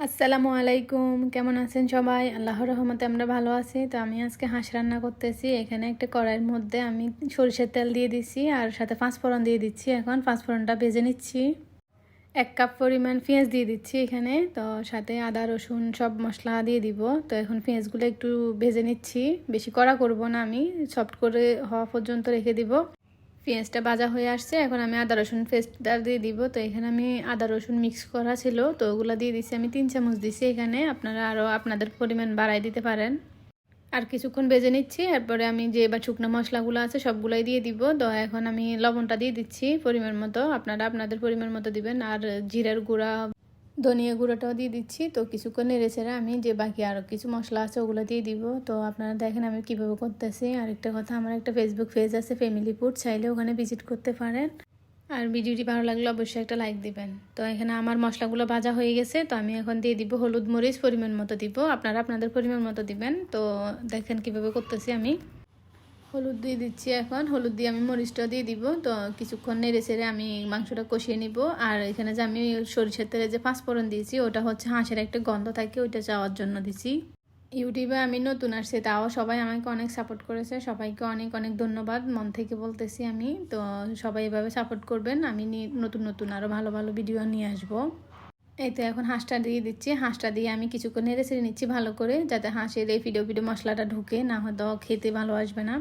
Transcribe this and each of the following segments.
আসসালামু আলাইকুম। কেমন আছেন সবাই? আল্লাহর রহমতে আমরা ভালো আছি। তো আমি আজকে হাঁস রান্না করতেছি। এখানে একটা কড়াইয়ের মধ্যে আমি সরিষার তেল দিয়ে দিচ্ছি আর সাথে পাঁচফোড়ন দিয়ে দিচ্ছি। এখন পাঁচফোড়নটা ভেজে নিচ্ছি। এক কাপ পরিমাণ পেঁয়াজ দিয়ে দিচ্ছি এখানে। তো সাথে আদা, রসুন সব মশলা দিয়ে দিব। তো এখন পেঁয়াজগুলো একটু ভেজে নিচ্ছি। বেশি কড়া করব না আমি। সফট করে হওয়া পর্যন্ত রেখে দিব। পেঁয়াজটা ভাজা হয়ে আসছে, এখন আমি আদা রসুন পেস্টটা দিয়ে দিব। তো এখানে আমি আদা রসুন মিক্স করা ছিল, তো ওগুলো দিয়ে দিচ্ছি আমি তিন চামচ দিচ্ছি এখানে, আপনারা আরও আপনাদের পরিমাণ বাড়াই দিতে পারেন। আর কিছুক্ষণ বেজে নিচ্ছি, এরপরে আমি যে বা শুকনো মশলাগুলো আছে সবগুলোই দিয়ে দিব। তো এখন আমি লবণটা দিয়ে দিচ্ছি পরিমাণ মতো, আপনারা আপনাদের পরিমাণ মতো দিবেন। আর জিরার গুঁড়া ধনিয়া গুঁড়োটাও দিয়ে দিচ্ছি। তো কিছুক্ষণ নেড়ে ছেড়ে আমি যে বাকি আরও কিছু মশলা আছে ওগুলো দিয়ে দিব। তো আপনারা দেখেন আমি কীভাবে করতেছি। আরেকটা কথা, আমার একটা ফেসবুক পেজ আছে ফ্যামিলি ফুড চাইলে ওখানে ভিজিট করতে পারেন। আর ভিডিওটি ভালো লাগলে অবশ্যই একটা লাইক দিবেন। তো এখানে আমার মশলাগুলো ভাজা হয়ে গেছে। তো আমি এখন দিয়ে দিব হলুদ মরিচ, পরিমাণ মতো দিব। আপনারা আপনাদের পরিমাণ মতো দিবেন। তো দেখেন কীভাবে করতেছি আমি। হলুদ দিয়ে দিচ্ছি এখন। হলুদ দিয়ে আমি মরিচটা দিয়ে দিব। তো কিছুক্ষণ নেড়ে ছেড়ে আমি মাংসটা কষিয়ে নিব। আর এখানে যে আমি সরিষার তেলে যে পাঁচফোড়ন দিয়েছি, ওটা হচ্ছে হাঁসের একটা গন্ধ থাকে, ওইটা চাওয়ার জন্য দিছি। ইউটিউবে আমি নতুন আসছি, তাও সবাই আমাকে অনেক সাপোর্ট করেছে। সবাইকে অনেক অনেক ধন্যবাদ। মন থেকে বলতেছি আমি। তো সবাই এভাবে সাপোর্ট করবেন। আমি নতুন নতুন আরও ভালো ভালো ভিডিও নিয়ে আসব। এই তো এখন হাঁসটা দিয়ে দিচ্ছি। হাঁসটা দিয়ে আমি কিছুক্ষণ নেড়ে ছেড়ে নিচ্ছি ভালো করে, যাতে হাঁসের এই ফিডো ফিডো মশলাটা ঢুকে, না হয়তো খেতে ভালো আসবে না।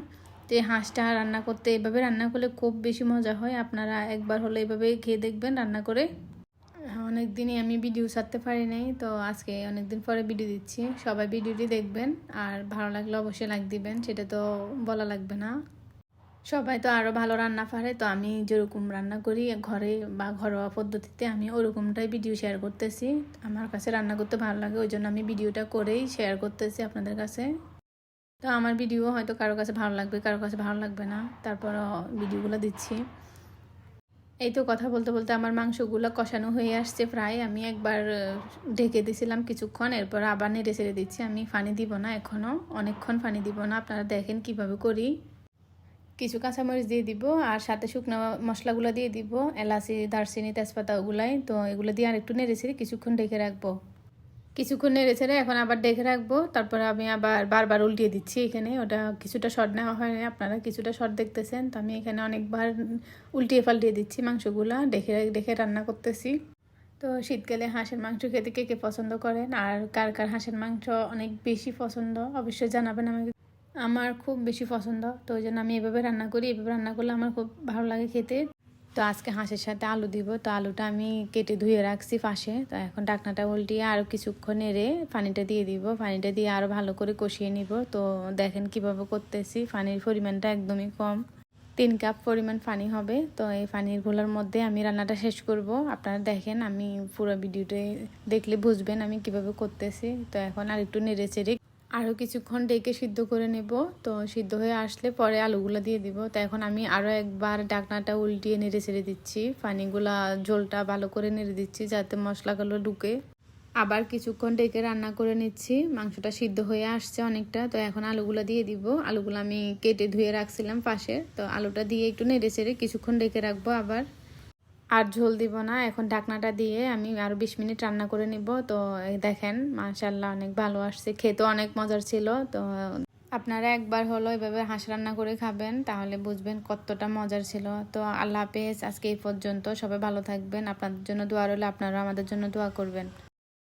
তো এই হাঁসটা রান্না করতে এভাবে রান্না করলে খুব বেশি মজা হয়। আপনারা একবার হলে এভাবে খেয়ে দেখবেন রান্না করে। অনেক দিনই আমি ভিডিও ছাড়তে পারি নাই, তো আজকে অনেক দিন পরে ভিডিও দিচ্ছি। সবাই ভিডিওটি দেখবেন, আর ভালো লাগলে অবশ্যই লাইক দিবেন, সেটা তো বলা লাগবে না। সবাই তো আরও ভালো রান্না পারে, তো আমি যেরকম রান্না করি ঘরে বা ঘরোয়া পদ্ধতিতে আমি ওরকমটাই ভিডিও শেয়ার করতেছি। আমার কাছে রান্না করতে ভালো লাগে ওই জন্য আমি ভিডিওটা করেই শেয়ার করতেছি আপনাদের কাছে। তো আমার ভিডিও হয়তো কারও কাছে ভালো লাগবে, কারও কাছে ভালো লাগবে না তারপর ভিডিওগুলো দিচ্ছি। এই তো কথা বলতে বলতে আমার মাংসগুলো কষানো হয়ে আসছে প্রায়, আমি একবার ঢেকে দিয়েছিলাম কিছুক্ষণ, এরপর আবার নেড়ে ছেড়ে দিচ্ছি, আমি ফানি দিব না এখনও অনেকক্ষণ ফানি দিব না, আপনারা দেখেন কীভাবে করি। কিছু কাঁচামরিচ দিয়ে দিব, আর সাথে শুকনো মশলাগুলো দিয়ে দিব, এলাচি, দারচিনি, তেজপাতা ওগুলাই। তো এগুলো দিয়ে আর একটু নেড়ে ছেড়ে কিছুক্ষণ ঢেকে রাখব। কিছুক্ষণ নেড়ে ছেড়ে এখন আবার দেখে রাখব। তারপরে আমি আবার বারবার উল্টিয়ে দিচ্ছি এখানে। ওটা কিছুটা শর্ট নেওয়া হয় আপনারা কিছুটা শর্ট দেখতেছেন। তো আমি এখানে অনেকবার উল্টিয়ে পাল্টিয়ে দিচ্ছি মাংসগুলা দেখে দেখে রান্না করতেছি। তো শীতকালে হাঁসের মাংস খেতে কে কে পছন্দ করেন? আর কার কার হাঁসের মাংস অনেক বেশি পছন্দ? অবশ্যই জানাবেন আমাকে। আমার খুব বেশি পছন্দ। তো ওই জন্য আমি এভাবে রান্না করি, এভাবে রান্না করলে আমার খুব ভালো লাগে খেতে। তো আজকে হাঁসের সাথে আলু দিব। তো আলুটা আমি কেটে ধুয়ে রাখছি পাশে। তো এখন ডাকনাটা উল্টিয়ে আরও কিছুক্ষণ এড়ে পানিটা দিয়ে দিব। পানিটা দিয়ে আরও ভালো করে কষিয়ে নিব। তো দেখেন কীভাবে করতেছি। পানির পরিমাণটা একদমই কম। তিন কাপ পরিমাণ পানি হবে। তো এই পানির গোলার মধ্যে আমি রান্নাটা শেষ করব। আপনারা দেখেন আমি পুরো ভিডিওটা দেখলে বুঝবেন আমি কীভাবে করতেছি। তো এখন আর একটু নেড়ে চেড়ে আরও কিছুক্ষণ ডেকে সিদ্ধ করে নেব। তো সিদ্ধ হয়ে আসলে পরে আলুগুলো দিয়ে দিব। তো এখন আমি আরও একবার ডাকনাটা উল্টিয়ে নেড়ে ছেড়ে দিচ্ছি। পানিগুলা, ঝোলটা ভালো করে নেড়ে দিচ্ছি যাতে মশলাগুলো ঢুকে। আবার কিছুক্ষণ ডেকে রান্না করে নিচ্ছি। মাংসটা সিদ্ধ হয়ে আসছে অনেকটা। তো এখন আলুগুলো দিয়ে দিব। আলুগুলো আমি কেটে ধুয়ে রাখছিলাম পাশে। তো আলুটা দিয়ে একটু নেড়ে ছেড়ে কিছুক্ষণ ডেকে রাখব আবার। আর ঝোল দিব না। এখন ঢাকনাটা দিয়ে আমি আরও বিশ মিনিট রান্না করে নিব। তো দেখেন মাশাল্লাহ অনেক ভালো আসছে। খেতে অনেক মজার ছিল। তো আপনারা একবার হলো এভাবে হাঁস রান্না করে খাবেন, তাহলে বুঝবেন কতটা মজার ছিল। তো আল্লাহ হাফেজ। আজকে এই পর্যন্ত সবাই ভালো থাকবেন। আপনাদের জন্য দোয়া রইলে আপনারা আমাদের জন্য দোয়া করবেন।